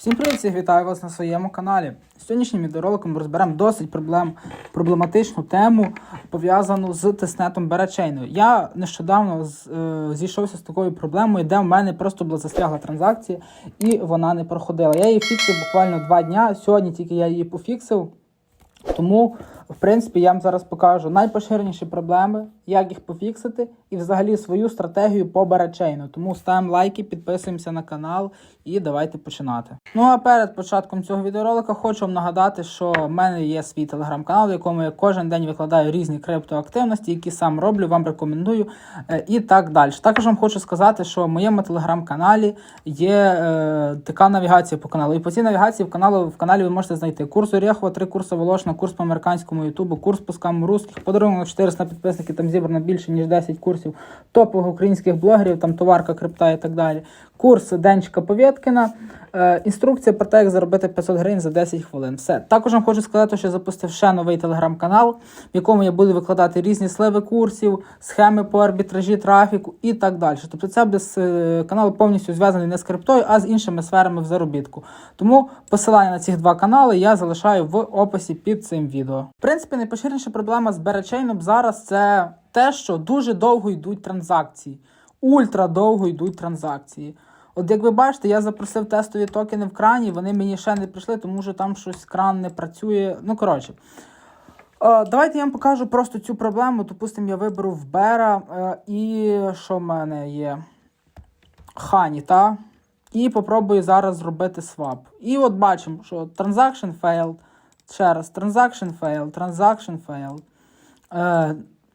Всім привіт, всіх вітаю вас на своєму каналі. Сьогоднішнім відеороликом розберемо досить проблем, проблематичну тему, пов'язану з тиснетом беречейною. Я нещодавно з, е, зійшовся з такою проблемою, де в мене просто була застрягла транзакція і вона не проходила. Я її фіксив буквально два дня. Сьогодні тільки я її пофіксив. Тому, в принципі, я вам зараз покажу найпоширеніші проблеми, як їх пофіксити, і взагалі свою стратегію по барачейну. Тому ставимо лайки, підписуємося на канал і давайте починати. Ну а перед початком цього відеоролика хочу вам нагадати, що в мене є свій телеграм-канал, в якому я кожен день викладаю різні криптоактивності, які сам роблю, вам рекомендую е, і так далі. Також вам хочу сказати, що в моєму телеграм-каналі є е, така навігація по каналу. І по цій навігації в каналу в каналі ви можете знайти курс Орєхова, три курси Волошна, курс по американському ютубу, курс по скаму русських, подарунок на 400 підписників, там зібрано більше ніж 10 курсів топових українських блогерів, там товарка, крипта і так далі. Курс Денчика Повєткіна, е, інструкція про те, як заробити 500 гривень за 10 хвилин. Все. Також вам хочу сказати, що я запустив ще новий телеграм-канал, в якому я буду викладати різні сливи курсів, схеми по арбітражі, трафіку і так далі. Тобто це буде е, канал повністю зв'язаний не з криптою, а з іншими сферами в заробітку. Тому посилання на ці два канали я залишаю в описі під цим відео. В принципі, найпоширеніша проблема з беречейном зараз це те, що дуже довго йдуть транзакції. Ультра довго йдуть транзакції. От як ви бачите, я запросив тестові токени в крані, вони мені ще не прийшли, тому що там щось кран не працює. Ну, коротше. Е, Давайте я вам покажу просто цю проблему. Допустимо, я виберу в Бера е, і що в мене є? Хані, та? І попробую зараз зробити свап. І от бачимо, що transaction failed. Ще раз, transaction failed, transaction failed.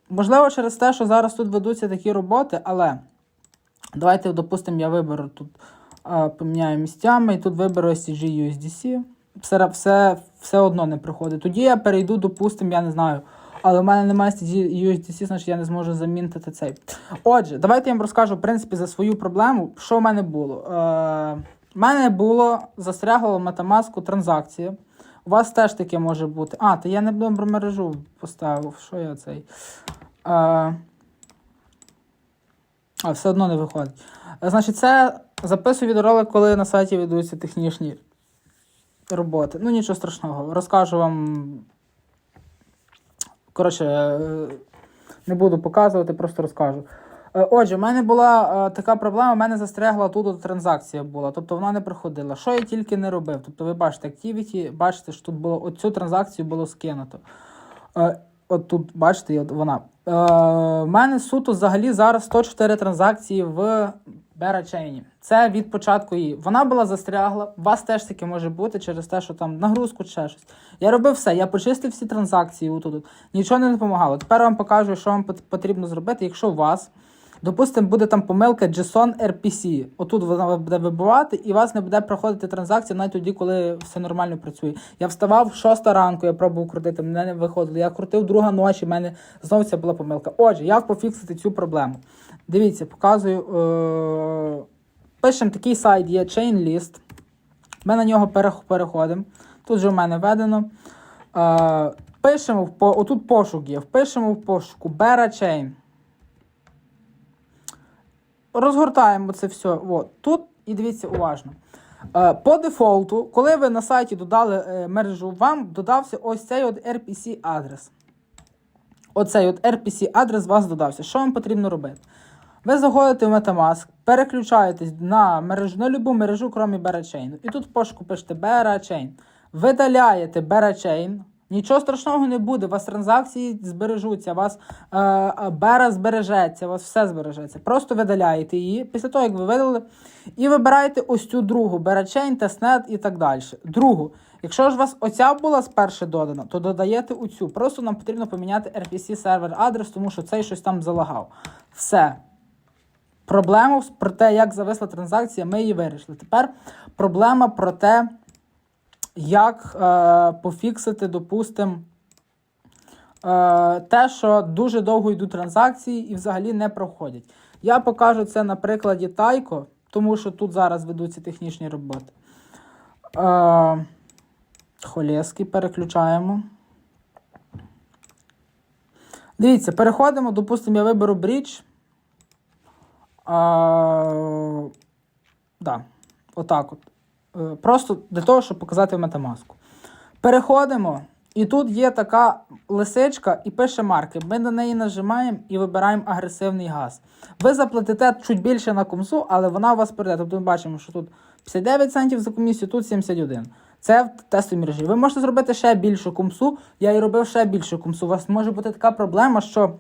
Можливо, через те, що зараз тут ведуться такі роботи, але давайте, допустимо, я виберу тут, е, поміняю місцями, і тут виберу SCG USDC. Все, все, все одно не приходить. Тоді я перейду, допустимо, я не знаю. Але в мене немає USDC, значить я не зможу замінити цей. Отже, давайте я вам розкажу, в принципі, за свою проблему, що в мене було. Е, мене було застрягло Metamask транзакція. У вас теж таке може бути. А, то я не добру мережу поставив. Що я цей? Е, а, все одно не виходить. Е, Значить, це записую відеоролик, коли на сайті ведуться технічні роботи. Ну, нічого страшного. Розкажу вам. Коротше, е, не буду показувати, просто розкажу. Е, Отже, в мене була е, така проблема, в мене застрягла тут транзакція була, тобто вона не приходила. Що я тільки не робив? Тобто ви бачите Activity, бачите, що тут було оцю транзакцію було скинуто. Е, От тут, бачите, от вона. В мене суто взагалі зараз 104 транзакції в Берачейні. Це від початку її. Вона була застрягла. У вас теж таке може бути через те, що там нагрузку чи щось. Я робив все, я почистив всі транзакції. Отут. Нічого не допомагало. Тепер вам покажу, що вам потрібно зробити, якщо у вас. Допустимо, буде там помилка JSON RPC. Отут вона буде вибивати, і у вас не буде проходити транзакція навіть тоді, коли все нормально працює. Я вставав 6 ранку, я пробував крутити, мене не виходило. Я крутив друга ночі, в мене знову ця була помилка. Отже, як пофіксити цю проблему? Дивіться, показую. Е- пишемо такий сайт, є ChainList. Ми на нього переходимо. Тут же в мене введено. Е- пишемо в по... отут пошук є. Впишемо в пошуку BeraChain. Розгортаємо це все. От. Тут і дивіться уважно. Е, По дефолту, коли ви на сайті додали е, мережу, вам додався ось цей от RPC адрес. Оцей от RPC адрес у вас додався. Що вам потрібно робити? Ви заходите в Metamask, переключаєтесь на мережу, на любу мережу, крім BeraChain. І тут в пошуку пишете BeraChain. Видаляєте BeraChain. Нічого страшного не буде, у вас транзакції збережуться, у вас е, е, бера збережеться, у вас все збережеться. Просто видаляєте її після того, як ви видалили, і вибираєте ось цю другу BeraChain, Testnet і так далі. Другу. Якщо ж у вас оця була спершу додана, то додаєте оцю. Просто нам потрібно поміняти RPC сервер адрес, тому що цей щось там залагав. Все. Проблему про те, як зависла транзакція, ми її вирішили. Тепер проблема про те, як е, пофіксити, допустимо, е, те, що дуже довго йдуть транзакції і взагалі не проходять. Я покажу це на прикладі Тайко, тому що тут зараз ведуться технічні роботи. Е, Холєски переключаємо. Дивіться, переходимо, допустимо, я виберу брідж. А, да, отак от. Е, Просто для того, щоб показати метамаску. Переходимо, і тут є така лисичка і пише марки. Ми на неї нажимаємо і вибираємо агресивний газ. Ви заплатите чуть більше на комсу, але вона у вас прийде. Тобто ми бачимо, що тут 59 центів за комісію, тут 71. Це в тестовій мережі. Ви можете зробити ще більшу комсу. Я і робив ще більшу комсу. У вас може бути така проблема, що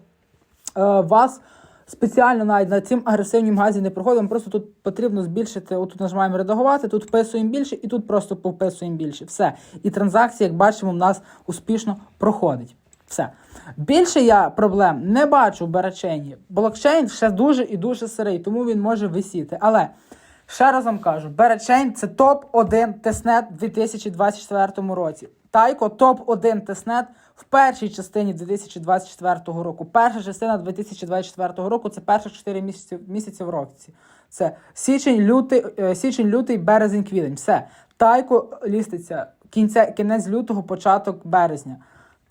е, вас спеціально навіть на цим агресивнім газі не проходимо. Просто тут потрібно збільшити. Отут нажимаємо редагувати, тут вписуємо більше, і тут просто повписуємо більше. Все. І транзакція, як бачимо, в нас успішно проходить. Все. Більше я проблем не бачу в Беречені. Блокчейн ще дуже і дуже сирий, тому він може висіти. Але ще раз вам кажу: Беречейн це топ-1 тестнет в 2024 році. Тайко топ-1 тестнет в першій частині 2024 року. Перша частина 2024 року це перших 4 місяці, місяці в році. Це січень, лютий, е, січень, лютий, березень, квітень. Все. Тайко ліститься кінця, кінець лютого, початок березня.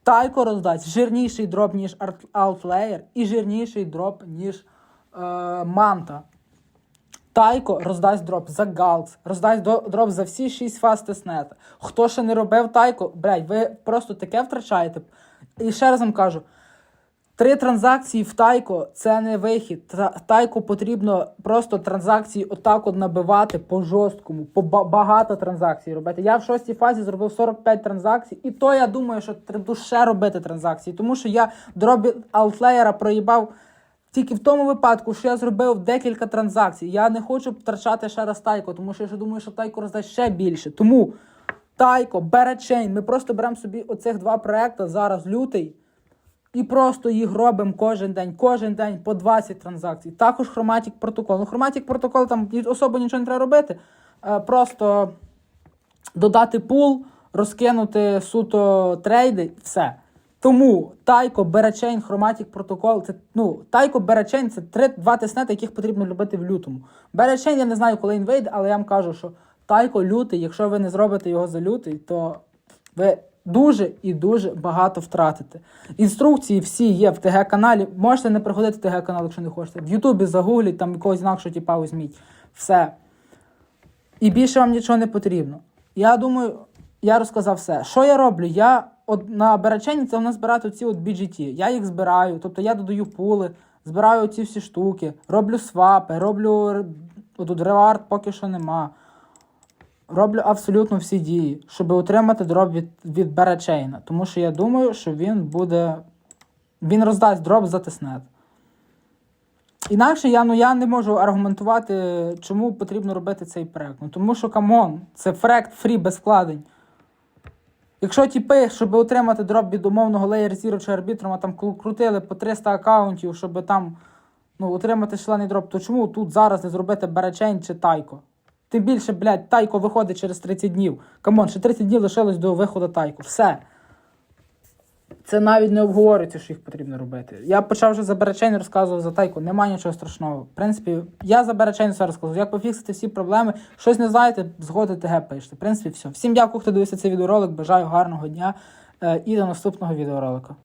Тайко роздасть жирніший дроп, ніж Outlayer і жирніший дроп, ніж е, Манта. Тайко роздасть дроп за Галкс, роздасть дроп за всі 6 фаз тестнета. Хто ще не робив Тайко, блядь, ви просто таке втрачаєте. І ще раз вам кажу: три транзакції в Тайко це не вихід. Та- Тайко потрібно просто транзакції отак от набивати по жорсткому, по багато транзакцій робити. Я в шостій фазі зробив 45 транзакцій, і то я думаю, що треба ще робити транзакції, тому що я дробі аутлеєра проїбав. Тільки в тому випадку, що я зробив декілька транзакцій. Я не хочу втрачати ще раз Тайко, тому що я ще думаю, що Тайко роздасть ще більше. Тому Тайко, Беречейн, ми просто беремо собі оцих два проекти зараз лютий. І просто їх робимо кожен день, кожен день по 20 транзакцій. Також Chromatic протокол. Ну, Chromatic протокол там особо нічого не треба робити. Е, Просто додати пул, розкинути суто трейди, все. Тому Тайко, Беречейн, Chromatic протокол. Це ну Тайко, Беречейн це три два тестнети, яких потрібно любити в лютому. Беречейн, я не знаю, коли він вийде, але я вам кажу, що Тайко лютий, якщо ви не зробите його за лютий, то ви дуже і дуже багато втратите. Інструкції всі є в ТГ-каналі. Можете не приходити в ТГ-канал, якщо не хочете. В Ютубі загугліть, там якогось інакшого типа візьміть. Все. І більше вам нічого не потрібно. Я думаю, я розказав все. Що я роблю? Я от на беречені це у нас збирати ці от BGT. Я їх збираю, тобто я додаю пули, збираю ці всі штуки, роблю свапи, роблю отут ревард поки що нема. Роблю абсолютно всі дії, щоб отримати дроп від, від Беречейна. Тому що я думаю, що він буде. Він роздасть дроп за тиснет. Інакше я, ну, я не можу аргументувати, чому потрібно робити цей проект. Ну, тому що, камон, це проект фрі без вкладень. Якщо тіпи, щоб отримати дроп від умовного Layer Zero чи арбітрума, там кру- крутили по 300 аккаунтів, щоб там ну, отримати шалений дроп, то чому тут зараз не зробити Беречейн чи Тайко? Тим більше, блядь, Тайко виходить через 30 днів. Камон, ще 30 днів лишилось до виходу Тайко. Все. Це навіть не обговорюється, що їх потрібно робити. Я почав вже за Беречейн розказував за Тайку, немає нічого страшного. В принципі, я за Беречейн все розказував. Як пофіксити всі проблеми, щось не знаєте, згоди ТГ пишете. В принципі, все. Всім дякую, хто дивився цей відеоролик. Бажаю гарного дня е, і до наступного відеоролика.